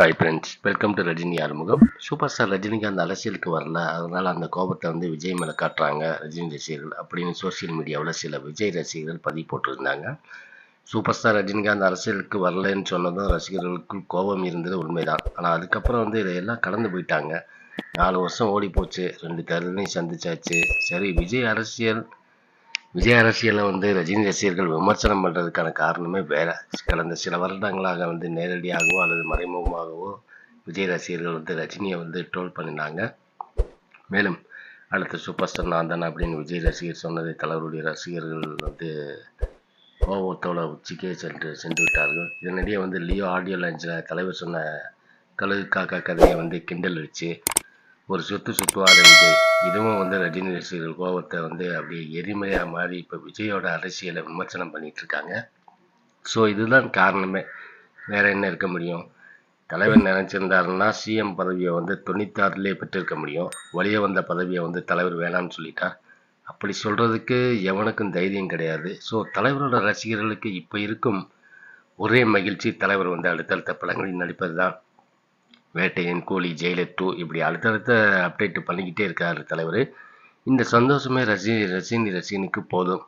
Hi friends welcome to Rajini Arumugam super star Rajinikanth அரசியலுக்கு வரல. அதனால் அந்த கோபத்தை வந்து விஜய் மேலே காட்டுறாங்க ரஜினி ரசிகர்கள் அப்படின்னு சோஷியல் மீடியாவில் சில விஜய் ரசிகர்கள் பதிவு போட்டிருந்தாங்க. சூப்பர் ஸ்டார் ரஜினிகாந்த் அரசியலுக்கு வரலன்னு சொன்னதும் ரசிகர்களுக்கு கோபம் இருந்தது உண்மைதான். ஆனால் அதுக்கப்புறம் வந்து இதையெல்லாம் கடந்து போயிட்டாங்க. நாலு வருஷம் ஓடி போச்சு ரெண்டு தேர்தலையும் சந்திச்சாச்சு. சரி விஜய் அரசியல் விஜய் அரசியலை வந்து ரஜினி ரசிகர்கள் விமர்சனம் பண்ணுறதுக்கான காரணமே வேற. கடந்த சில வருடங்களாக வந்து நேரடியாகவோ அல்லது மறைமுகமாகவோ விஜய் ரசிகர்கள் வந்து ரஜினியை வந்து ட்ரோல் பண்ணினாங்க. மேலும் அடுத்த சூப்பர் ஸ்டார் நான் தானே அப்படின்னு விஜய் ரசிகர் சொன்னதை தலைவருடைய ரசிகர்கள் வந்து கோபத்தோட உச்சிக்கே சென்று சென்று விட்டார்கள். இதனிடையே வந்து லியோ ஆடியோ லான்ச்சில் தலைவர் சொன்ன கழுகு காக்கா கதையை வந்து கிண்டல் வச்சு ஒரு சுத்து சுத்துவாத விஜய் இதுவும் வந்து ரஜினி ரசிகர்கள் கோபத்தை வந்து அப்படியே எரிமையாக மாறி இப்போ விஜயோட அரசியலை விமர்சனம் பண்ணிகிட்டு இருக்காங்க. ஸோ இதுதான் காரணமே. வேற என்ன இருக்க முடியும்? தலைவர் நினைச்சிருந்தாருன்னா சிஎம் பதவியை வந்து தொண்ணூத்தாறுலேயே பெற்றிருக்க முடியும். வழியே வந்த பதவியை வந்து தலைவர் வேணாம்னு சொல்லிட்டார் அப்படி சொல்கிறதுக்கு எவனுக்கும் தைரியம் கிடையாது. ஸோ தலைவரோட ரசிகர்களுக்கு இப்போ இருக்கும் ஒரே மகிழ்ச்சி தலைவர் வந்து அடுத்தடுத்த படங்களில் நடிப்பது தான் வேட்டையன் கூலி ஜெயிலர் டூ இப்படி அடுத்தடுத்த அப்டேட் பண்ணிக்கிட்டே இருக்கார் தலைவர். இந்த சந்தோஷமே ரஜினி ரசினி ரசினிக்கு போதும்.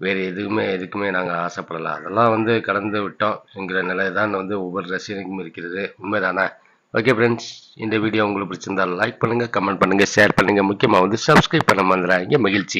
வேறு எதுவுமே எதுக்குமே நாங்கள் ஆசைப்படலாம் அதெல்லாம் வந்து கடந்து விட்டோம் என்கிற நிலை தான் வந்து ஒவ்வொரு ரசிகனுக்கும் இருக்கிறது. உண்மைதானே? ஓகே ஃப்ரெண்ட்ஸ் இந்த வீடியோ உங்களுக்கு பிடிச்சிருந்தால் லைக் பண்ணுங்கள் கமெண்ட் பண்ணுங்கள் ஷேர் பண்ணுங்கள் முக்கியமாக வந்து சப்ஸ்கிரைப் பண்ண மறந்துடாதீங்க. மகிழ்ச்சி.